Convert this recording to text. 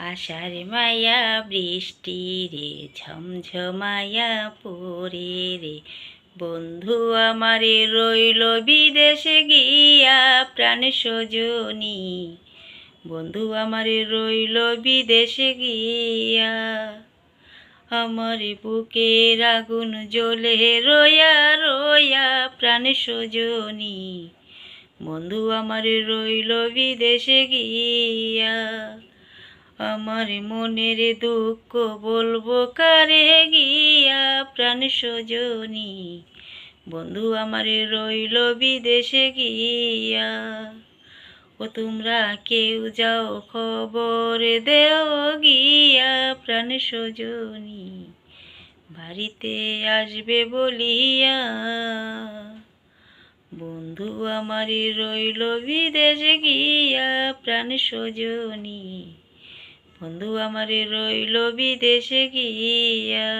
আষাঢ় মায়া বৃষ্টি রে, ঝমঝমায়া পরে রে। বন্ধু আমারে রইল বিদেশে গিয়া, প্রাণ সজনী। বন্ধু আমারে রইল বিদেশে গিয়া। আমার বুকের আগুন জ্বলে রয়া রয়া প্রাণ সজনী। বন্ধু আমার রইল বিদেশে গিয়া। আমার মনের দুঃখ বলব কারে গিয়া প্রাণ সজনী? বন্ধু আমার রইল বিদেশে গিয়া। ও তোমরা কেউ যাও খবর দেও গিয়া প্রাণ সজনী। বাড়িতে আসবে বলিয়া। বন্ধু আমার রইল বিদেশে গিয়া প্রাণ সজনী। বন্ধু আমারে রইল বিদেশে গিয়া।